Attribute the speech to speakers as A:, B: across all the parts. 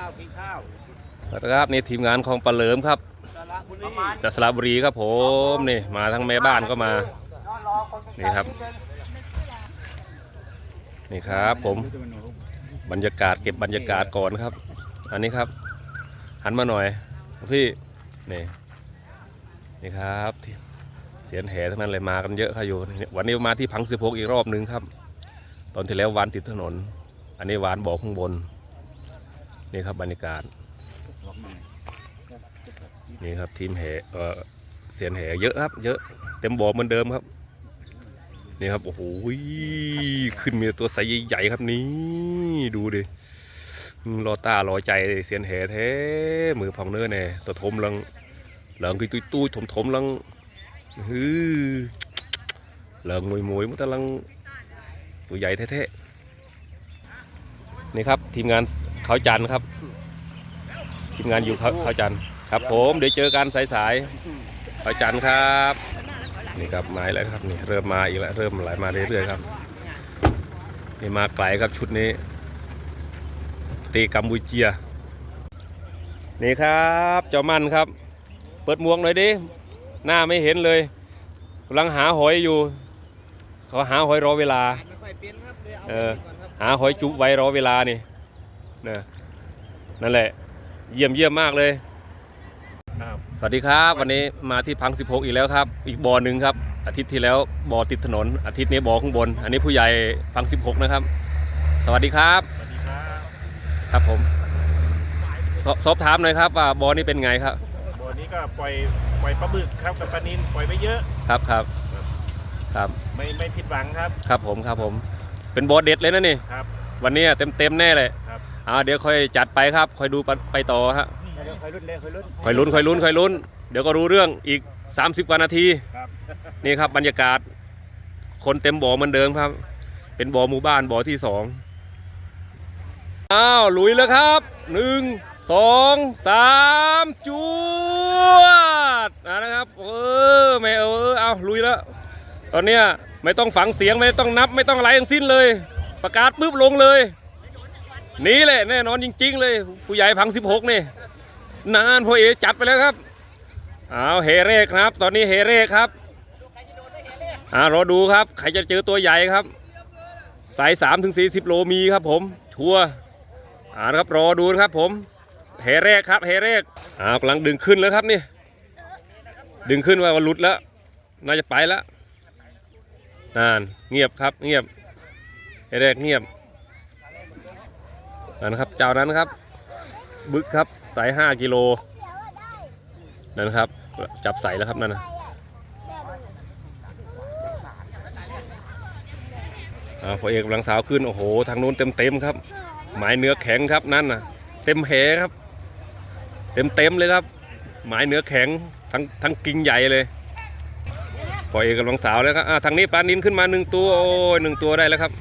A: ข้าวกินข้าว
B: ครับนี่ทีมงานของปลาเหลิมครับ
A: สระบุรี
B: จากสระบุรีครับผมนี่มาทั้งแม่บ้านก็มา นี่ครับ นี่ครับผมบรรยากาศเก็บบรรยากาศก่อนครับ อันนี้ครับ หันมาหน่อยพี่นี่นี่ครับทีเสียนแห่ทั้งนั้นเลยมากันเยอะครับอยู่ วันนี้มาที่พังสิบหกอีกรอบนึงครับ ตอนที่แล้ววานติดถนน อันนี้วานบอกข้างบน นี่ครับบรรยากาศ นี่ครับทีมแห่เออเสียนแห่เยอะครับ เยอะเต็มบ่อเหมือนเดิมครับ นี่ครับโอ้โหขึ้นมีตัวใสใหญ่ๆครับนี่ดูดิรอตารอใจเสียนแห่แท้มือพองเนื้อแน่ตัวทมลังเหลืองคือตุ้ยตุ้ยถมถมลังฮือเหลืองมวยมวยมันตะลังตัวใหญ่แท้ๆนี่ครับทีมงาน เขาจันครับ ทีมงานอยู่เขาเขาจันครับ ผมเดี๋ยวเจอกันสายๆเขาจันครับนี่ครับมาแล้วครับนี่เริ่มมาอีกแล้วเริ่มไหลมาเรื่อยๆครับนี่มาไกลครับชุดนี้ตีกัมพูเจียนี่ครับเจ้ามันครับ เปิดมวกหน่อยดิหน้าไม่เห็นเลยกำลังหาหอยอยู่ เขาหาหอยรอเวลา
A: เอ
B: อหาหอยจุบไว้รอเวลานี่ นะนั่นแหละ เยี่ยมเยี่ยมมากเลยสวัสดีครับ วันนี้มาที่พัง 16 อีกแล้วครับ อีกบ่อหนึ่งครับ อาทิตย์ที่แล้วบ่อติดถนน อาทิตย์นี้บ่อข้างบน อันนี้ผู้ใหญ่พัง 16 นะครับ สวัสดีครับ
A: สวัสดีครับ
B: ครับผมสสอบถามหน่อยครับว่าบ่อนี้เป็นไงครับ
A: บ่อนี้ก็ปล่อยปล่อยปลาบึกครับกับปลานินปล่อยไปเยอะ
B: ครับครับครับ
A: ไม่ไม่ผิดหวังครับ
B: ครับผมครับผม เป็นบ่อเด็ดเลยนะนี่
A: ครับ
B: วันนี้เต็มเต็มๆแน่เลย
A: ครับ
B: อ่าเดี๋ยวค่อยจัดไปครับค่อยดูไปไปต่อฮะ
A: เดี๋ยวคอยรุ่นเลยคอยรุ่น
B: คอยลุ้นคอยลุ้นคอยลุ้น เดี๋ยวก็รู้เรื่องอีก 30กว่านาที
A: ครับ
B: นี่ครับบรรยากาศ คนเต็มบ่อเหมือนเดิมครับ เป็นบ่อหมู่บ้านบ่อที่สองอ้าวลุยแล้วครับหนึ่งสองสามจวดอ่านะครับเออไม่เออเอาลุยแล้ว ตอนเนี้ยไม่ต้องฝังเสียงไม่ต้องนับไม่ต้องอะไรทั้งสิ้นเลย ประกาศปุ๊บลงเลย นี่แหละแน่นอนจริง ๆ เลย ผู้ใหญ่พังสิบหกนี่ นานพ่อเอจัดไปแล้วครับเอาเฮเรกครับ ตอนนี้เฮเรกครับอ่ารอดูครับใครจะเจอตัวใหญ่ครับ สายสามถึงสี่สิบโลมีครับผม ชัวร์อ่านะครับรอดูนะครับผมเฮเรกครับเฮเรกอ่ากำลังดึงขึ้นแล้วครับนี่ ดึงขึ้นว่าหลุดแล้ว น่าจะไปแล้วนานเงียบครับเงียบเฮเรกเงียบ นั่นนะครับ เจ้านั้นครับ บึกครับสาย5กิโลนั่นครับ จับใส่แล้วครับนั่นนะอ่าพอเอกกำลังสาวขึ้น โอ้โห ทางนู้นเต็มเต็มครับ หมายเนื้อแข็งครับนั่นนะเต็มแหครับ เต็มเต็มเลยครับ หมายเนื้อแข็งทั้งทั้งกิ่งใหญ่เลยพอเอกกำลังสาวแล้วครับอ่าทางนี้ปลานินขึ้นมาหนึ่งตัวโอ้ยหนึ่งตัวได้แล้วครับ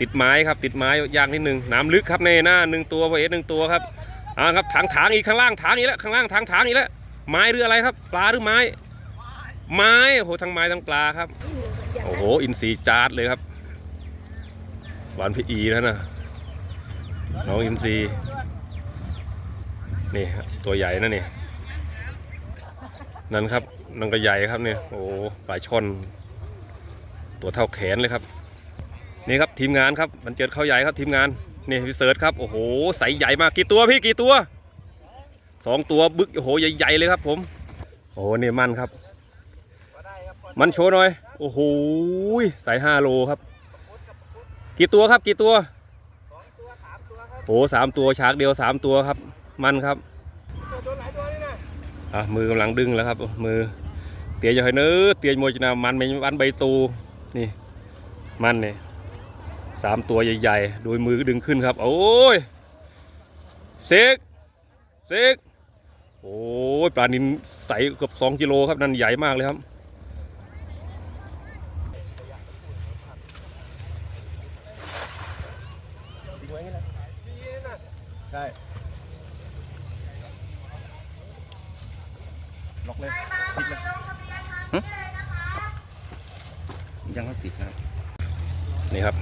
B: ติดไม้ครับติดไม้ยากนิดนึงน้ำลึกครับในหน้าหนึ่งตัวพอเอกหนึ่งตัวครับอ่าครับถางถางอีกข้างล่างถางอีกแล้วข้างล่างถางถางอีกแล้วไม้หรืออะไรครับ ปลาหรือไม้ ไม้โอ้โหทั้งไม้ทั้งปลาครับโอ้โหอินทรีจาร์ดเลยครับหวานพี่อีนะนะน้องอินทรีนี่ตัวใหญ่นะนี่นั่นครับนั่นก็ใหญ่ครับเนี่ยโอ้ปลาช่อนตัวเท่าแขนเลยครับ นี่ครับทีมงานครับมันเจิดเข้าใหญ่ครับทีมงานนี่พี่เสิร์ชครับโอ้โหใสใหญ่มากกี่ตัวพี่กี่ตัวสองตัวบึกโอ้โหใหญ่ๆเลยครับ ผม โอ้โหนี่มันครับ มันโชว์หน่อยโอ้โหใส่ห้าโลครับ กี่ตัวครับกี่ตัวโอ้โหสามตัวฉากเดียวสามตัวครับ มันครับอะมือกำลังดึงแล้วครับ มือเตียจะให้เนื้อเตียมวยจนามันเป็นวันใบตูนี่มันเนี่ย สามตัวใหญ่ๆ โดยมือดึงขึ้นครับ โอ้ยเซกเซกโอ้ยปลานินใสเกือบสองกิโลครับ นั่นใหญ่มากเลยครับ
A: ใช่ล็อกเลยติดเลย
C: ยังไม่ติดนะครับ
B: นี่ครับ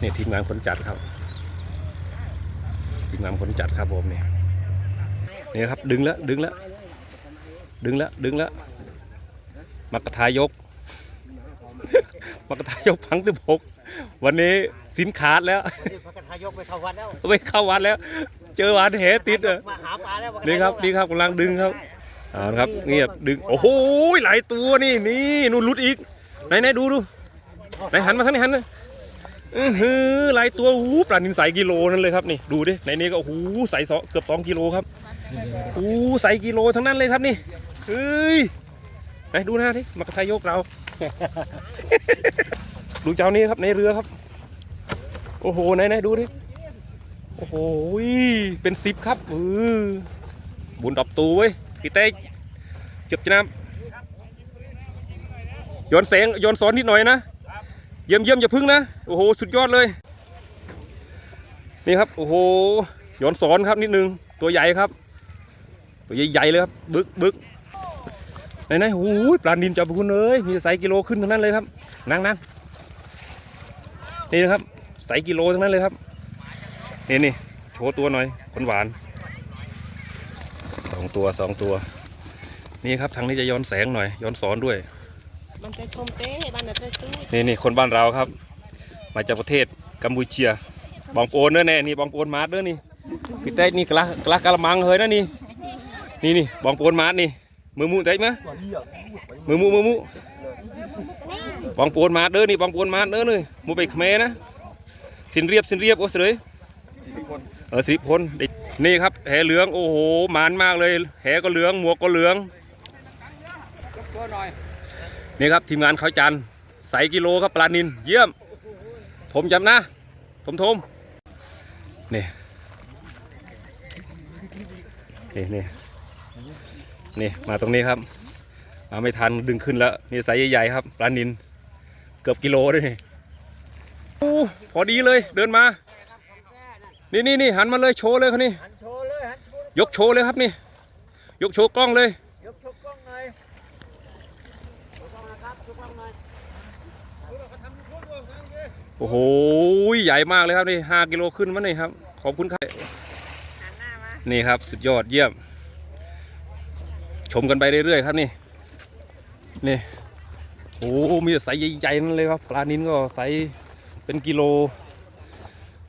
B: นี่ทีมงานคนจัดครับทีมงานคนจัดครับผมนี่นี่ครับดึงแล้วดึงแล้วดึงแล้วดึงแล้วมักกะทายก มักกะทายกพังสิบหกวันนี้สินขาดแล้ว
D: พระกฐายกไปเข้าวัดแล้ว
B: ไม่เข้าวัดแล้ว เจอหวานแหติดเออ
D: มาหาปลาแล้วพะกฐายก
B: นี่ครับนี่ครับกำลังดึงครับเอาละครับเงียบดึงโอ้โหหลายตัวนี่นี่นู่นหลุดอีกไหนไหนดูดูไหนหันมาทางนี้หันมา อือหือหลายตัวหูปลานินใสกิโลนั่นเลยครับนี่ดูดิในนี้ก็โอ้โหใสสองเกือบสองกิโลครับโอ้ใสกิโลทั้งนั้นเลยครับนี่เฮ้ยไหนดูหน้าที่มักกะทายกเราดูเจ้านี้ครับในเรือครับ โอ้โหไหนไหนดูดิโอ้โหเป็นสิบครับเออบุญดอกตูเว้ยพี่เต้จ็บจะน้ำโยนเสงโยนสอนนิดหน่อยนะ เยี่ยมเยี่ยมอย่าพึ่งนะโอ้โหสุดยอดเลย นี่ครับโอ้โหโยนสอนครับนิดนึงตัวใหญ่ครับ ตัวใหญ่ๆเลยครับบึกบึกไหนไหนโอ้โหปลานินจับคุณเลยมีไซส์กิโลขึ้นทั้งนั้นเลยครับนั่งนั่งนี่นะครับไซส์กิโลทั้งนั้นเลยครับนี่นี่โชว์ตัวหน่อยคนหวานสองตัวสองตัว นี่ครับทางนี้จะย้อนแสงหน่อย ย้อนสอนด้วย
E: มันจะชมเต้มันจะตู้
B: นี่นี่คนบ้านเราครับ มาจากประเทศกัมพูเชียบองโอนเด้อแน่นี่บองโอนมาร์เด้อนี่พี่เต้นี่กะละกะละกะละมังเฮ้ยนะนี่นี่นี่บองโอนมาร์นี่มือมุเต้ไหมมือมุมือมุบองโอนมาร์เด้อนี่บองโอนมาร์เด้อนี่มูไปเขมรนะสินเรียบสินเรียบโอ้เสยเออสิพลนี่ครับแหเหลืองโอ้โหหมานมากเลยแหก็เหลืองหมวกก็เหลือง นี่ครับทีมงานเขาจันทร์ใสกิโลครับปลานินเยี่ยม ผมจำนะ ผมทมนี่นี่นี่นี่มาตรงนี้ครับ มาไม่ทันดึงขึ้นแล้ว นี่ไซส์ใหญ่ๆครับปลานิน เกือบกิโลด้วยนี่โอ้พอดีเลยเดินมา นี่นี่นี่หันมาเลยโชว์เลยครับนี่
D: หันโชว์เลยหันโชว์
B: ยกโชว์เลยครับนี่ ยกโชว์กล้องเลย
D: ยกโชว์กล้องหน่อย โชว์กล้องนะครับโชว์กล้องหน่อย
B: โอ้โห ใหญ่มากเลยครับนี่ห้ากิโลขึ้นมานี่ครับ ขอบคุณครับ
E: หันหน้ามา
B: นี่ครับ สุดยอดเยี่ยม ชมกันไปเรื่อยๆครับนี่ นี่โอ้มีแต่ไซส์ใหญ่ๆนั่นเลยครับปลานินก็ไซส์เป็นกิโล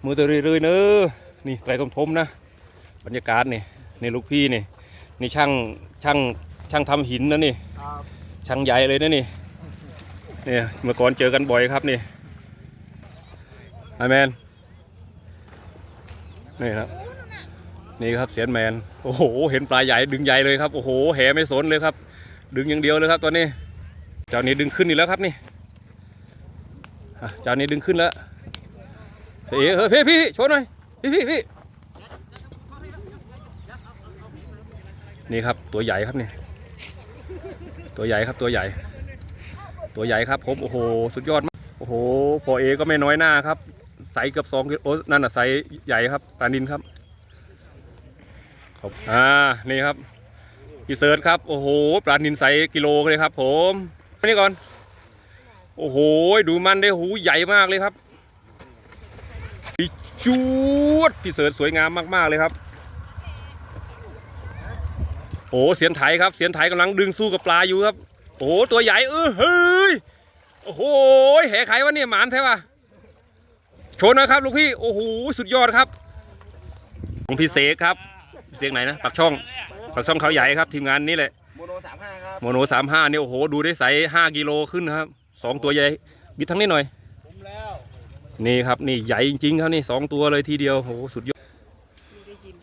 B: มือตัวเรื่อยๆเนอะนี่ไตรกมทมนะ บรรยากาศนี่นี่ลูกพี่นี่นี่ช่างช่างช่างทำหินนะนี่
D: ครับ
B: ช่างใหญ่เลยนะนี่ เนี่ยเมื่อก่อนเจอกันบ่อยครับนี่ไอแมนนี่ครับนี่ครับเสียนแมนโอ้โห เห็นปลาใหญ่ดึงใหญ่เลยครับโอ้โหแหไม่สนเลยครับ ดึงอย่างเดียวเลยครับตอนนี้ เจ้านี้ดึงขึ้นอีกแล้วครับนี่เจ้านี้ดึงขึ้นแล้วเอ๋เฮ้ยพี่พี่ชว์หน่อยพี่พี่พี่นี่ครับตัวใหญ่ครับนี่ตัวใหญ่ครับตัวใหญ่ ตัวใหญ่ครับผมโอ้โหสุดยอดมากโอ้โหพอเอก็ไม่น้อยหน้าครับไซส์เกือบสองโอ้นั่นน่ะไซส์ใหญ่ครับปลานินครับขอบอ่านี่ครับพี่เซิร์ชครับโอ้โหปลานินไซส์กิโลเลยครับ ผมนี่ก่อน โอ้โหดูมันได้หูใหญ่มากเลยครับจูดพี่เสิร์ชสวยงามมากๆเลยครับโอ้เสียนไถครับเสียนไถกำลังดึงสู้กับปลาอยู่ครับ โอ้ตัวใหญ่เออเฮ้ยโอ้โหแหไขวะเนี่ยหมานแท้วะโชว์หนะครับลูกพี่โอ้โหสุดยอดครับของพี่เสกครับเสียงไหนนะปักช่องปักช่องเขาใหญ่ครับทีมงานนี้แหละ
D: โมโนสามห้าครับ
B: โมโนสามห้าเนี่ยโอ้โหดูได้ใสห้ากิโลขึ้นนะครับสองตัวใหญ่บิดทั้งนี้หน่อย
D: ผมแล้ว
B: นี่ครับนี่ใหญ่จริงๆครับนี่สองตัวเลยทีเดียวโอ้โหสุดยอด
E: ไม่ได้ยิน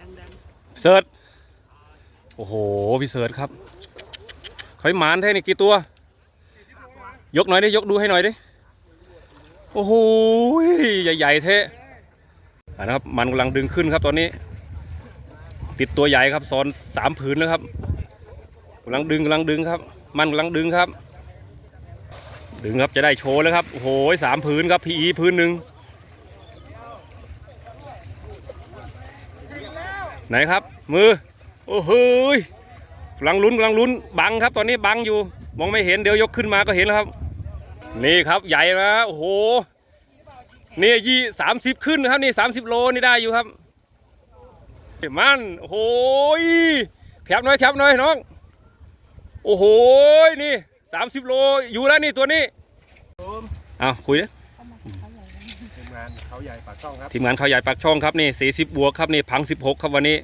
E: ดัง
B: เสิร์ชโอ้โหพี่เสิร์ชครับ เขาให้หมานแท้นี่กี่ตัว ยกหน่อยดิยกดูให้หน่อยดิโอ้โหใหญ่ๆแท้อะนะครับมันกำลังดึงขึ้นครับตอนนี้ ติดตัวใหญ่ครับซ้อนสามผืนแล้วครับกำลังดึงกำลังดึงครับ มันกำลังดึงครับ ดึงครับจะได้โชว์แล้วครับโอ้โหสามผืนครับพีผืนหนึ่งไหนครับ มือ โอ้โห กำลังลุ้นกำลังลุ้นบังครับตอนนี้บังอยู่ มองไม่เห็นเดี๋ยวยกขึ้นมาก็เห็นแล้วครับ นี่ครับใหญ่นะโอ้โหนี่ยี่สามสิบขึ้นนะครับนี่สามสิบโลนี่ได้อยู่ครับมันโอ้โหยแคบหน่อยแคบหน่อยน้องโอ้โหยนี่สามสิบโลอยู่แล้วนี่ตัวนี้อ้าวคุยดิ
A: ทีมงานเขาใหญ่ปากช่องครับ
B: ทีมงานเขาใหญ่ปากช่องครับนี่สี่สิบบวกครับนี่พังสิบหกครับวันนี้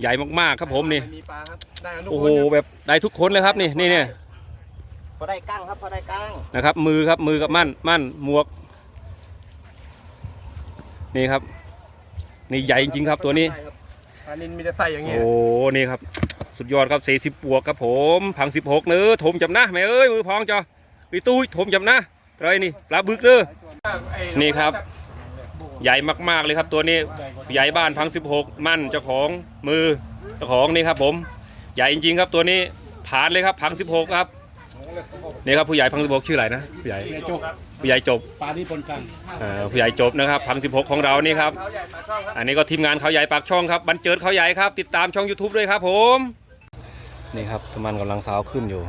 B: ใหญ่มากๆครับผมนี่
A: ไมีปลาครับได้กันทุก
B: โอ้
A: ค
B: โห
A: นครับ
B: แบบได้ทุกคนเลยครับนี่นี่เนี่ย
D: พอได้กั้งครับพอได้กั้ง
B: นะครับ มือครับมือกับมั่นมั่นหมวก นี่ครับ นี่ใหญ่จริงๆครับตัวนี้
A: ปลานินมีแต่ใส่อย่างเงี้ย
B: โอ้นี่ครับ สุดยอดครับสี่สิบบวกครับผมพังสิบหกเนื้อถมจำนะแม่เอ้ยมือพองจอปีตุ้ยถมจำนะไรนี่ปลาบึกเด้อ
A: ไอ้
B: นี่ครับ ใหญ่มากๆเลยครับตัวนี้ใหญ่บ้านพังสิบหกมั่นเจ้าของมือเจ้าของนี่ครับผมใหญ่จริงๆครับตัวนี้ผ่านเลยครับพังสิบหกครับนี่ครับผู้ใหญ่พังสิบหกชื่ออะไรนะผู้ใหญ่ผู้ใหญ่จบ
C: ปลาที่ปนกัน
B: เอ่อผู้ใหญ่จบนะครับพังสิบหกของเรานี่ครับ
A: เขาใหญ่ปากช่องครับ
B: อันนี้ก็ทีมงานเขาใหญ่ปากช่องครับบันเจิดเขาใหญ่ครับติดตามช่อง YouTube ด้วยครับผมนี่ครับสมันกำลังสาวขึ้นอยู่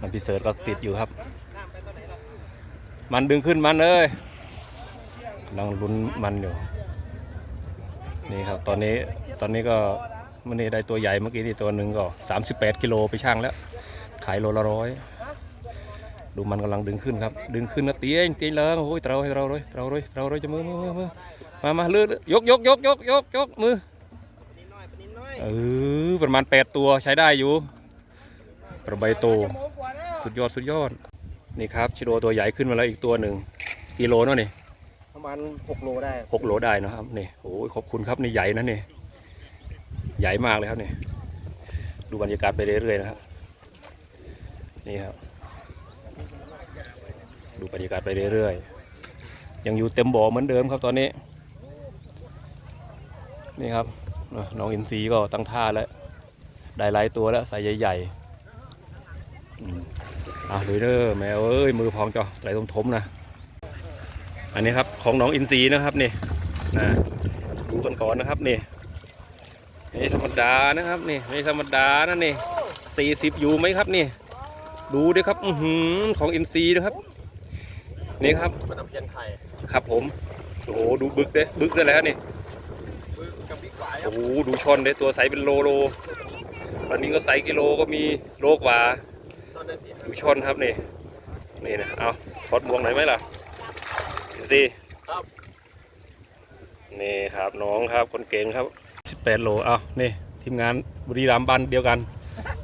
B: มันพิเศษก็ติดอยู่ครับ มันดึงขึ้นมันเลย กำลังลุ้นมันอยู่ นี่ครับตอนนี้ตอนนี้ก็มันนี่ได้ตัวใหญ่เมื่อกี้ที่ตัวหนึ่งก็ 38 กิโลไปช่างแล้ว ขายโลละร้อยดูมันกำลังดึงขึ้นครับ ดึงขึ้นนะเตี้ยงเตี้ยงเลยโอ้ยเตาให้เราเลยเตาเลยเตาเลยจะมือมือมือมือมามาเลื่อนยกยกยกยกยกยกมือ
D: นิดน้อยนิดน้อย
B: เออประมาณ 8 ตัวใช้ได้อยู่ประใบโต
D: โมงกว่าแล้ว
B: สุดยอดสุดยอดนี่ครับชิโดตัวใหญ่ขึ้นมาแล้วอีกตัวหนึ่งกิโลเนาะนี่
D: ประมาณ6โลได้
B: หกโลได้นะครับนี่โอ้ยขอบคุณครับนี่ใหญ่นะนี่ใหญ่มากเลยครับนี่ดูบรรยากาศไปเรื่อยๆนะครับนี่ครับดูบรรยากาศไปเรื่อยๆยังอยู่เต็มบ่อเหมือนเดิมครับตอนนี้ นี่ครับน้องอินซีก็ตั้งท่าแล้วได้หลายตัวแล้วใส่ใหญ่ๆอะลุยเด้อแมวเอ้ยมือพองจอไหลทมๆนะ อันนี้ครับของน้องอินซีนะครับนี่นะดูกันก่อนนะครับนี่ไม่ธรรมดานะครับนี่ไม่ธรรมดานะนี่สี่สิบอยู่ไหมครับนี่ ดูดิครับอือหือของอินซีนะครับ นี่ครับ
A: ปลาตะเพียนไข่
B: ครับผมโอ้โหดูบึกเด้บึกได้แล้วนี่
A: มือกับบิ๊กหว
B: โอ้โหดูชอนเด้ตัวใสเป็นโลโลวันนี้ก็ใสกิโลก็มีโลกว่าดูชอนครับนี่นี่นะเอาถอดบวงไหนไหมล่ะ ดูสินี่ครับน้องครับคนเก่งครับ 18 โลเอานี่ทีมงานบุรีรัมย์บันเดียวกัน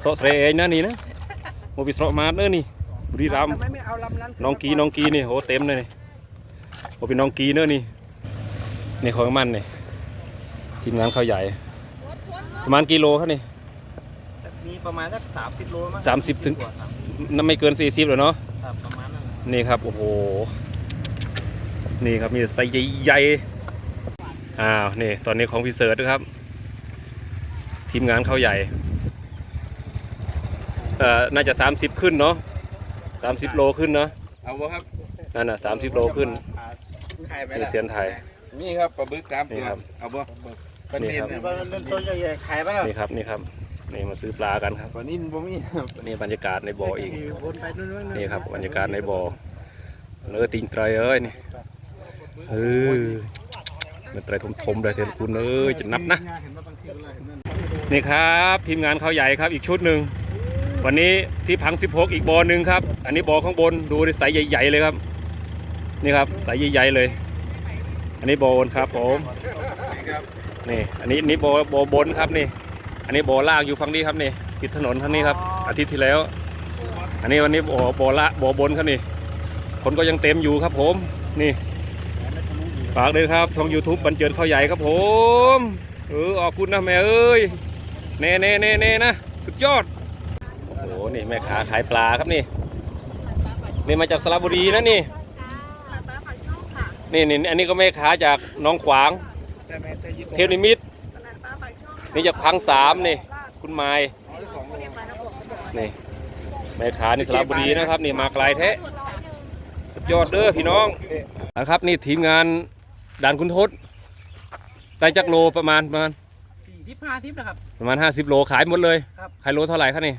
B: โซะเสรเองนะนี่นะโมบิสโรมาเนอร์นี่บุรีรัมย์
D: ทำไมไม่เอาลำนั้น
B: น้องกีน้องกีนี่โหเต็มเลยนี่โอเป็นน้องกีเนอร์นี่นี่ของมันนี่ทีมงานเขาใหญ่ ประมาณกิโลครับนี่
D: มีประมาณสักสามสิบโลมั้ง
B: สามสิบถึง
D: กว่าสามสิบ
B: นั่นไม่เกิน40หรอกเนาะ
D: ครับประมาณนั้น
B: นี่ครับโอ้โห นี่ครับมีไซส์ใหญ่ๆอ้าวนี่ตอนนี้ของพิเศษนะครับ ทีมงานเขาใหญ่เอ่อน่าจะ 30 ขึ้นเนาะ30 โลขึ้นเนาะ
C: เอาบ่ครับ
B: นั่นน่ะ30 โลขึ้น
D: ไข่ไหม
B: นี่
D: ล่ะ
B: เสียนไทย
C: นี่ครับปลาบึกสาม
B: นี่
C: ตัว
B: ครับ
C: เอาบ่ปลา
B: นี่
C: นิน
B: ครับ
C: เนี่ย
D: เล่นตัวใหญ่ๆไข่ไหมล่ะ
B: นี่ครับนี่ครับนี่มาซื้อปลากันครับ
C: ปลานินบ่มีครับ
B: นี่บรรยากาศในบ่ออีก
D: วนไปนู่นๆ
B: นี่ครับบรรยากาศในบ่อเนื้อติงไตรเอ้ยนี่ เออมันไตรทมๆเลยเทนคุณเอ้ยจะนับนะ นี่ครับทีมงานเขาใหญ่ครับอีกชุดหนึ่งวันนี้ที่พัง 16 อีกบ่อหนึ่งครับ อันนี้บ่อข้างบนดูดิใสใหญ่ๆเลยครับ นี่ครับใสใหญ่ๆเลย อันนี้บ่อบนครับผมนี่อันนี้นนี้บ่อบ่อบนครับนี่ อันนี้บ่อล่างอยู่ฝั่งนี้ครับนี่ติดถนนทางนี้ครับ อาทิตย์ที่แล้ว อันนี้วันนี้บ่อบ่อละบ่อบนครับนี่คนก็ยังเต็มอยู่ครับผมนี่ ฝากเลยครับช่อง YouTube บันเจิดเขาวใหญ่ครับผม เออออกคุณนะแม่เอ้ยเน่เน่เน่เน่นะสุดยอด โอ้โห นี่แม่ขาขายปลาครับนี่ นี่มาจากสระบุรีนะนี่ นี่นี่อันนี้ก็แม่ขาจากน้องขวาง เทพนิมิตรนี่จากพังสามนี่ คุณไม้นี่แม่ขานี่สระบุรีนะครับ นี่มาไกลแท้สุดยอดเด้อพี่น้องนะครับนี่ทีมงาน ด่านคุณทศได้จักโลประมาณประมาณ
F: สี่ทิพห้าทิพนะครับ
B: ประมาณ 50 โลขายหมดเลย
F: ครับ
B: ขายโลเท่าไหร่ครับนี่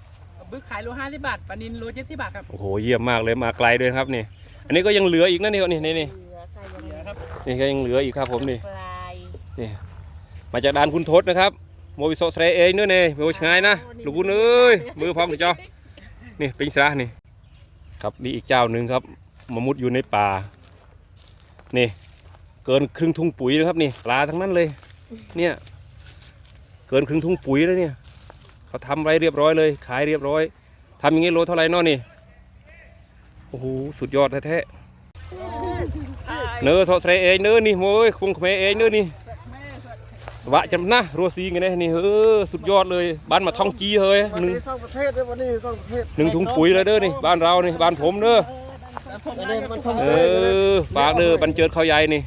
F: บึกขายโลห้าสิบบาทปลานินโลเจ็ดสิบบาทครับ
B: โอ้โหเยี่ยมมากเลยมาไกลด้วยนะครับนี่ อันนี้ก็ยังเหลืออีกนะนี่นี่นี่นี่
E: เหลือค่ะยังเหลือ
B: นี่ก็ยังเหลืออีกครับผมนี่
E: ปลาย
B: นี่มาจากด่านคุณทศนะครับโมวิโซสเรเองเนื้อเน่โมชงายนะลูกคุณเอ้ยมือพร้อมสิจอนี่ปิงสระนี่ ครับนี่อีกเจ้าหนึ่งครับมามุดอยู่ในป่านี่เกินครึ่งทุ่งปุ๋ยนะครับนี่ปลาทั้งนั้นเลย เนี่ย เกินครึ่งทุ่งปุ๋ยแล้วเนี่ยเขาทำไว้เรียบร้อยเลย ขายเรียบร้อยทำอย่างงี้โลเท่าไหร่เนอนี่โอ้โหสุดยอดแท้ๆเนื้อโซสเรเองเนื้อนี่โอ้ยคงเขมรเองเนื้อนี่สวะจำนะรัวซีกันเนี่ยนี่เออสุดยอดเลยบ้านมาท่องจีเฮ้ย
D: วัน
B: หนึ่ง
D: นี้สองประเทศด้วยวันนี้สองประเทศ
B: หนึ่งถุงปุ๋ยเลยเด้อนี่บ้านเรานี่บ้านผมเด้อ
D: วันนี้มันทำ
B: เอ
D: เต้กันเลย
B: อฝากเด้อบันเจิดเขาใหญ่นี่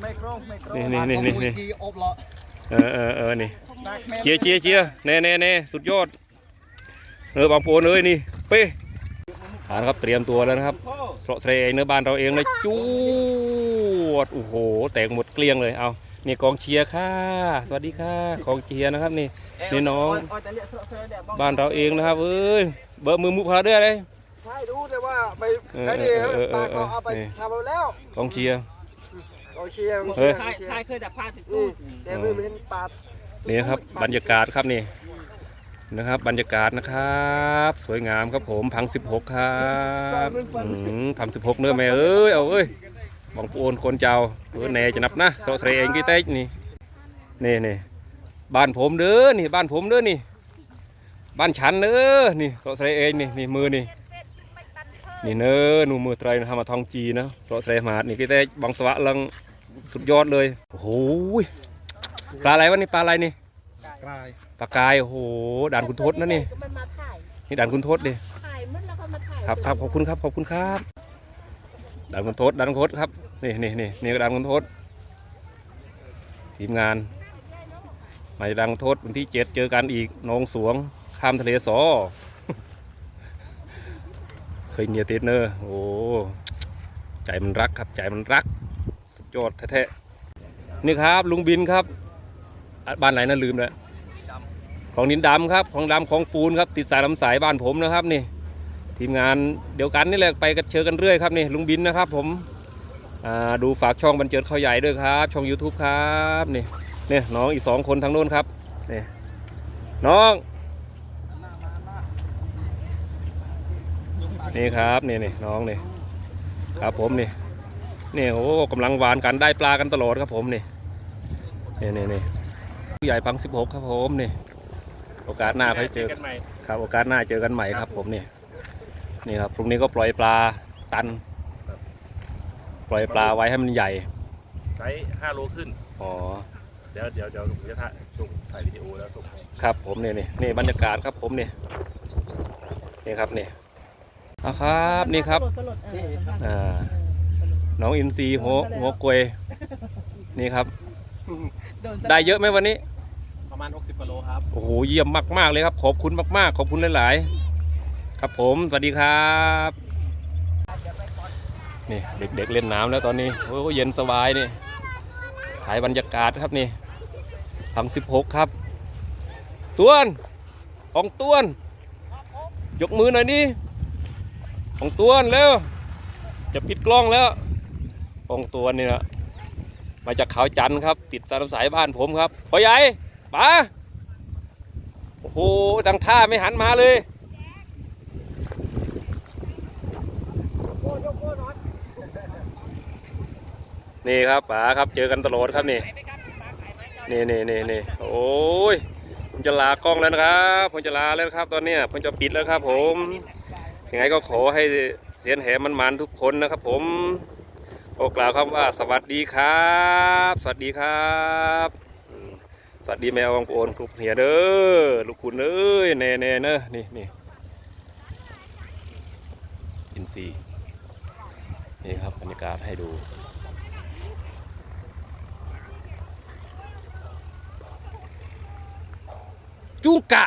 F: ไม่กรองไม่กรอง
B: นี่นี่นี่นี่นี่
D: กี่อบละ
B: เออเออเออนี่เจียเจียเจียเน่เน่เน่สุดยอดเออบางโปนเอ้ยนี่เป้ฐานครับเตรียมตัวแล้วนะครับสระเสรเองเนื้อบ้านเราเองเลยจูดโอ้โหแตกหมดเกลี้ยงเลยเอานี่กองเชียร์ค่ะ สวัสดีค่ะกองเชียร์นะครับนี่นี่น้องบ้านเราเองนะครับเอ้ยเบอร์มือมุกพาเด้อเลย
D: ใช่รู้แต่ว่าไป
B: เออ
D: ใครดี
B: เออเออ
D: ปลา
B: เออ
D: ก็เอาไป
B: นี่
D: ทำไปแล้ว
B: กองเชียร์
D: กองเชียร์กอง
B: เฮ้
D: เชี
B: ย
D: ยร์
F: ทายทายเคยดับผ้าติด
D: นี่
F: ตู้
D: แต่ไม่เห็นปลา
B: นี่นะครับบรรยากาศครับนี่นะครับ บรรยากาศนะครับ สวยงามครับผมพังสิบหกครับอืมพังสิบหกเนื้อแม่เอ้ยเอาเอ้ยบองปูนคนเจ้าเออแหน่จะนับนะโซเสรเองกี่เต๊กนี่นี่นี่บ้านผมเด้อนี่บ้านผมเด้อนี่ บ้านฉันเด้อนี่โซเสรเองนี่นี่มือนี่ นี่เน้อหนูมือไตรนะทำมาทองจีนะโซเสรมาดนี่กี่เต๊กบองสวะลังสุดยอดเลยโอ้โหปลาอะไรวะนี่ปลาอะไรนี่
D: กลาย
B: ปลากายโอ้โหด่านคุณทศนะนี่
E: มันมาถ่าย
B: นี่ด่านคุณทศดิ
E: ถ่ายมันแล้วก็มาถ่าย
B: ครับครับขอบคุณครับขอบคุณครับด่านคุณทศด่านคุณทศครับนี่นี่นี่นี่ก็ด่านคุณทศทีมงานมาจากด่านคุณทศวันที่เจ็ดเจอกันอีกหนองสวงข้ามทะเลสอ เคยเนียติดเนอร์โอ้ใจมันรักครับใจมันรัก สุดยอดแท้ๆนี่ครับลุงบินครับอะบ้านไหนนะลืมแล้วของดินดำครับของดำของปูนครับติดสายลำสายบ้านผมนะครับนี่ ทีมงานเดียวกันนี่แหละไปกันเชิญกันเรื่อยครับนี่ลุงบินนะครับ ผมอ่าดูฝากช่องบรรเจิดเขาใหญ่ด้วยครับ ช่อง YouTube ครับนี่เนี่ยน้องอีกสองคนทางโน้นครับนี่น้อง นี่ครับนี่นี่น้องนี่ครับผมนี่นี่โอ้กำลังหวานกันได้ปลากันตลอดครับผมนี่นี่นี่นี่ผู้ใหญ่พังสิบหกครับผมนี่ โอกาสหน้าค่อยเจอ
A: กันใหม่
B: ครับ โอกาสหน้าเจอกันใหม่ครับ ผมนี่นี่ครับพรุ่งนี้ก็ปล่อยปลาตัน ปล่อยปลาไว้ให้มันใหญ่
A: ไซส์ห้าโลขึ้น
B: อ๋อ
A: เดี๋ยวเดี๋ยวเดี๋ยวผมจะถ่ายส่งถ่ายวิดีโอแล้วส่งให้
B: ครับผมนี่นี่นี่บรรยากาศครับผมนี่นี่ครับนี่เอาครับนี่ครับอ่า น้องอินซีหัวหัวกลวยนี่ครับได้เยอะไหมวันนี้
A: ประมาณ 60กิโลครับ
B: โอ้โหเยี่ยมมาก ๆ เลยครับ ขอบคุณมาก ๆ ขอบคุณหลาย ๆ ครับผมสวัสดีครับนี่เด็ก ๆ เล่นน้ำแล้วตอนนี้โอ้เย็นสบายนี่ถ่ายบรรยากาศครับนี่ทำสิบหกครับต้วนของต้วน ยกมือหน่อยนี่ข องต้วนเร็วจะปิดกล้องแล้วของต้วนี่นะมาจากเขาจันทร์ครับ ติดสายสายบ้านผมครับพ่อใหญ่ป๋าโอ้โหตั้งท่าไม่หันมาเลยนี่ครับป๋าครับเจอกันตลอดครับนี่นี่นี่นี่นี่โอ้ยผมจะลากล้องแล้วนะครับ ผมจะลาแล้วครับ ตอนนี้ผมจะปิดแล้วครับ ผม ยังไงก็ขอให้เสียนแหมันมันทุกคนนะครับ ผมขอกล่าวครับว่าสวัสดีครับ สวัสดีครับ สวัสดีแมววังโอนครุกเหียเด้อลูกคุณเอ้ยแน่แน่เนอะนี่นี่อินซีนี่ครับบรรยากาศให้ดูจุงกะ